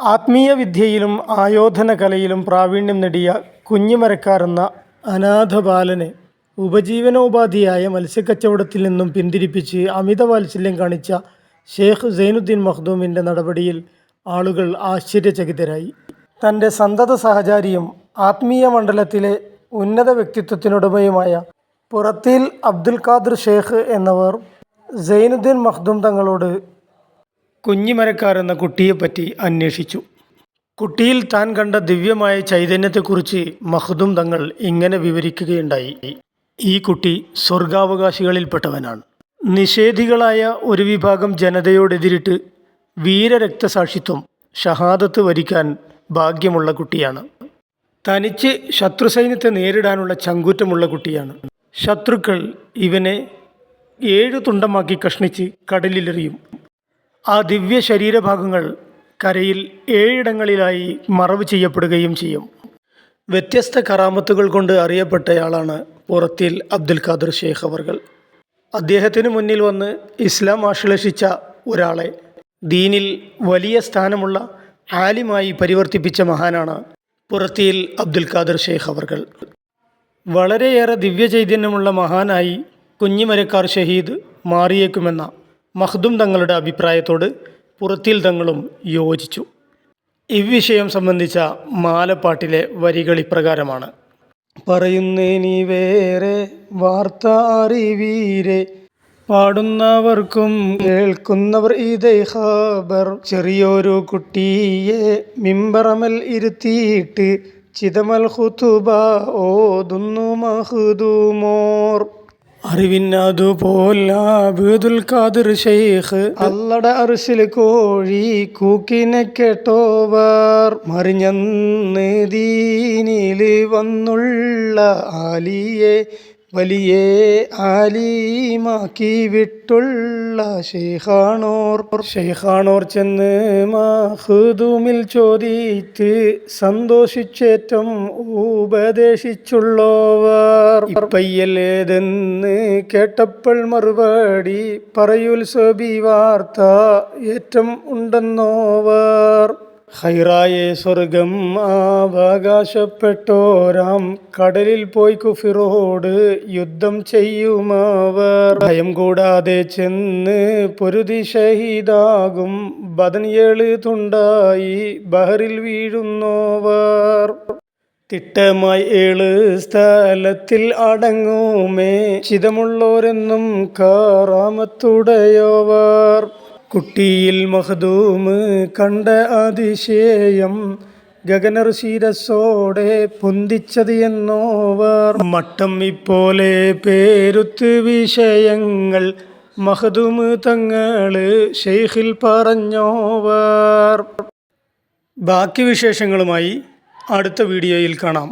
ആത്മീയ വിദ്യയിലും ആയോധന കലയിലും പ്രാവീണ്യം നേടിയ കുഞ്ഞിമരക്കാരെന്ന അനാഥ ബാലനെ ഉപജീവനോപാധിയായ മത്സ്യക്കച്ചവടത്തിൽ നിന്നും പിന്തിരിപ്പിച്ച് അമിത വാത്സല്യം കാണിച്ച ഷേഖ് സൈനുദ്ദീൻ മഖ്ദൂമിന്റെ നടപടിയിൽ ആളുകൾ ആശ്ചര്യചകിതരായി. തന്റെ സന്തത സഹചാരിയും ആത്മീയ മണ്ഡലത്തിലെ ഉന്നത വ്യക്തിത്വത്തിനുടമയുമായ പുറത്തിൽ അബ്ദുൽ ഖാദർ ഷേഖ് എന്നവർ സൈനുദ്ദീൻ മഖ്ദൂം തങ്ങളോട് കുഞ്ഞിമരക്കാർ എന്ന കുട്ടിയെപ്പറ്റി അന്വേഷിച്ചു. കുട്ടിയിൽ താൻ കണ്ട ദിവ്യമായ ചൈതന്യത്തെക്കുറിച്ച് മഹ്ദും തങ്ങൾ ഇങ്ങനെ വിവരിക്കുകയുണ്ടായി. ഈ കുട്ടി സ്വർഗാവകാശികളിൽപ്പെട്ടവനാണ്. നിഷേധികളായ ഒരു വിഭാഗം ജനതയോടെതിരിട്ട് വീരരക്തസാക്ഷിത്വം ഷഹാദത്ത് വരിക്കാൻ ഭാഗ്യമുള്ള കുട്ടിയാണ്. തനിച്ച് ശത്രു സൈന്യത്തെ നേരിടാനുള്ള ചങ്കൂറ്റമുള്ള കുട്ടിയാണ്. ശത്രുക്കൾ ഇവനെ ഏഴു തുണ്ടമാക്കി കഷ്ണിച്ച് കടലിലെറിയും. ആ ദിവ്യ ശരീരഭാഗങ്ങൾ കരയിൽ ഏഴിടങ്ങളിലായി മറവ് ചെയ്യപ്പെടുകയും ചെയ്യും. വ്യത്യസ്ത കറാമത്തുകൾ കൊണ്ട് അറിയപ്പെട്ടയാളാണ് പുറത്തിൽ അബ്ദുൽ ഖാദർ ഷെയ്ഖ് അവർകൾ. അദ്ദേഹത്തിന് മുന്നിൽ വന്ന് ഇസ്ലാം ആശ്ലേഷിച്ച ഒരാളെ ദീനിൽ വലിയ സ്ഥാനമുള്ള ആലിമായി പരിവർത്തിപ്പിച്ച മഹാനാണ് പുറത്തിയിൽ അബ്ദുൽ ഖാദർ ഷെയ്ഖ് അവർകൾ. വളരെയേറെ ദിവ്യചൈതന്യമുള്ള മഹാനായി കുഞ്ഞിമരക്കാർ ഷഹീദ് മാറിയേക്കുമെന്ന മഹ്ദും തങ്ങളുടെ അഭിപ്രായത്തോട് പുറത്തിൽ തങ്ങളും യോജിച്ചു. ഇവിഷയം സംബന്ധിച്ച മാലപ്പാട്ടിലെ വരികൾ ഇപ്രകാരമാണ് പറയുന്നേനി വേറെ വാർത്ത അറിവീരെ. പാടുന്നവർക്കും കേൾക്കുന്നവർ ഇതേ ഹാബർ ചെറിയൊരു കുട്ടിയെ മിമ്പറമൽ ഇരുത്തിയിട്ട് ചിതമൽ ഹുതുബ ഓതുന്നു മഹ്ദൂമോർ. അറിവിന്നതുപോലെ അറിശിൽ കോഴി കൂക്കിനെ കേട്ടോവർ മറിഞ്ഞന്ന് ദീനിൽ വന്നുള്ള ആലിയെ വലിയ ആലിമാക്കി വിട്ടുള്ള ഷെയ്ഖാണോർ ഷെയ്ഖാണോർ ചെന്ന് മഹ്ദൂമിൽ ചോദിച്ച് സന്തോഷിച്ചേറ്റം ഉപദേശിച്ചുള്ളവർ. പയ്യലേതെന്ന് കേട്ടപ്പോൾ മറുപടി പറയുൽ സബി വാർത്ത ഏറ്റം ഉണ്ടെന്നോവർ. ഹൈറായ സ്വർഗം അവകാശപ്പെട്ടോരാം കടലിൽ പോയി കുഫിറോട് യുദ്ധം ചെയ്യുമവർ. ഭയം കൂടാതെ ചെന്ന് പൊരുതി ഷഹീദാകും. ബദനിയേൾ തുണ്ടായി ബഹറിൽ വീഴുന്നോവർ. തിട്ടമായി ഏൾ സ്ഥലത്തിൽ അടങ്ങുമേ. ചിതമുള്ളോരെന്നും കാറാമത്തുടയോവർ. കുട്ടിയിൽ മഹദൂമ് കണ്ട അതിശയം ഗഗനർ ശിരസോടെ പൊന്തിച്ചത് എന്നോവർ. മട്ടം ഇപ്പോലെ പേരുത്ത് വിഷയങ്ങൾ മഹദൂമ് തങ്ങൾ ഷെയ്ഖിൽ പറഞ്ഞോവർ. ബാക്കി വിശേഷങ്ങളുമായി അടുത്ത വീഡിയോയിൽ കാണാം.